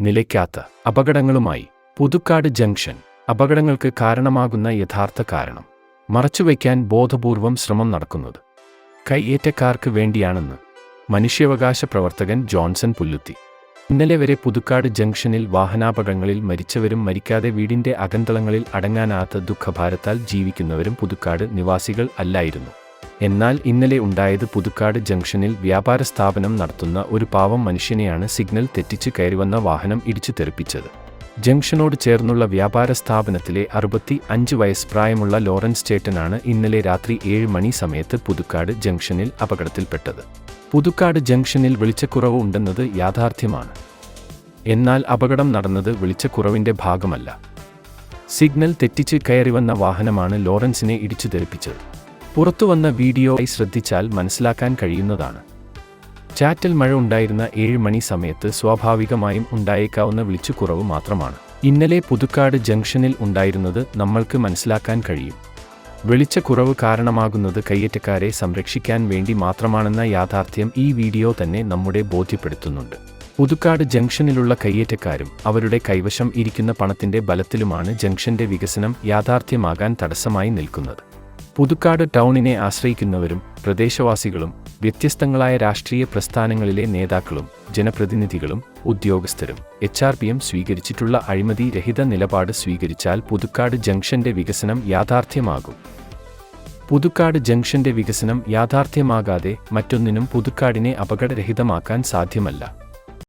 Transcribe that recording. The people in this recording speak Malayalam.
നിലയ്ക്കാത്ത അപകടങ്ങളുമായി പുതുക്കാട് ജംഗ്ഷൻ അപകടങ്ങൾക്ക് കാരണമാകുന്ന യഥാർത്ഥ കാരണം. മറച്ചുവയ്ക്കാൻ ബോധപൂർവം ശ്രമം നടക്കുന്നത് കൈയേറ്റക്കാർക്ക് വേണ്ടിയാണെന്ന് മനുഷ്യാവകാശ പ്രവർത്തകൻ ജോൺസൺ പുല്ലുത്തി. ഇന്നലെ വരെ പുതുക്കാട് ജംഗ്ഷനിൽ വാഹനാപകടങ്ങളിൽ മരിച്ചവരും മരിക്കാതെ വീടിന്റെ അകന്തളങ്ങളിൽ അടങ്ങാനാത്ത ദുഃഖഭാരത്താൽ ജീവിക്കുന്നവരും പുതുക്കാട് നിവാസികൾ അല്ലായിരുന്നു. എന്നാൽ ഇന്നലെ ഉണ്ടായത് പുതുക്കാട് ജംഗ്ഷനിൽ വ്യാപാര സ്ഥാപനം നടത്തുന്ന ഒരു പാവം മനുഷ്യനെയാണ് സിഗ്നൽ തെറ്റിച്ച് കയറിവന്ന വാഹനം ഇടിച്ചു തെറിപ്പിച്ചത്. ജംഗ്ഷനോട് ചേർന്നുള്ള വ്യാപാര സ്ഥാപനത്തിലെ അറുപത്തി അഞ്ച് വയസ്സ് പ്രായമുള്ള ലോറൻസ് ചേട്ടനാണ് ഇന്നലെ രാത്രി ഏഴ് മണി സമയത്ത് പുതുക്കാട് ജംഗ്ഷനിൽ അപകടത്തിൽപ്പെട്ടത്. പുതുക്കാട് ജംഗ്ഷനിൽ വെളിച്ചക്കുറവ് ഉണ്ടെന്നത് യാഥാർത്ഥ്യമാണ്. എന്നാൽ അപകടം നടന്നത് വെളിച്ചക്കുറവിന്റെ ഭാഗമല്ല. സിഗ്നൽ തെറ്റിച്ച് കയറിവന്ന വാഹനമാണ് ലോറൻസിനെ ഇടിച്ചു തെറിപ്പിച്ചത്. പുറത്തുവന്ന വീഡിയോ ആയി ശ്രദ്ധിച്ചാൽ മനസ്സിലാക്കാൻ കഴിയുന്നതാണ്. ചാറ്റൽ മഴ ഉണ്ടായിരുന്ന ഏഴ് മണി സമയത്ത് സ്വാഭാവികമായും ഉണ്ടായേക്കാവുന്ന വിളിച്ചുകുറവ് മാത്രമാണ്. ഇന്നലെ പുതുക്കാട് ജംഗ്ഷനിൽ ഉണ്ടായിരുന്നത് നമ്മൾക്ക് മനസ്സിലാക്കാൻ കഴിയും. വെളിച്ചക്കുറവ് കാരണമാകുന്നത് കയ്യേറ്റക്കാരെ സംരക്ഷിക്കാൻ വേണ്ടി മാത്രമാണെന്ന യാഥാർത്ഥ്യം ഈ വീഡിയോ തന്നെ നമ്മുടെ ബോധ്യപ്പെടുത്തുന്നുണ്ട്. പുതുക്കാട് ജംഗ്ഷനിലുള്ള കയ്യേറ്റക്കാരും അവരുടെ കൈവശം ഇരിക്കുന്ന പണത്തിന്റെ ബലത്തിലുമാണ് ജംഗ്ഷന്റെ വികസനം യാഥാർത്ഥ്യമാകാൻ തടസ്സമായി നിൽക്കുന്നത്. പുതുക്കാട് ടൗണിനെ ആശ്രയിക്കുന്നവരും പ്രദേശവാസികളും വ്യത്യസ്തങ്ങളായ രാഷ്ട്രീയ പ്രസ്ഥാനങ്ങളിലെ നേതാക്കളും ജനപ്രതിനിധികളും ഉദ്യോഗസ്ഥരും എച്ച് ആർ പി എം സ്വീകരിച്ചിട്ടുള്ള അഴിമതി രഹിത നിലപാട് സ്വീകരിച്ചാൽ പുതുക്കാട് ജംഗ്ഷന്റെ വികസനം യാഥാർത്ഥ്യമാകും. പുതുക്കാട് ജംഗ്ഷന്റെ വികസനം യാഥാർത്ഥ്യമാകാതെ മറ്റൊന്നിനും പുതുക്കാടിനെ അപകടരഹിതമാക്കാൻ സാധ്യമല്ല.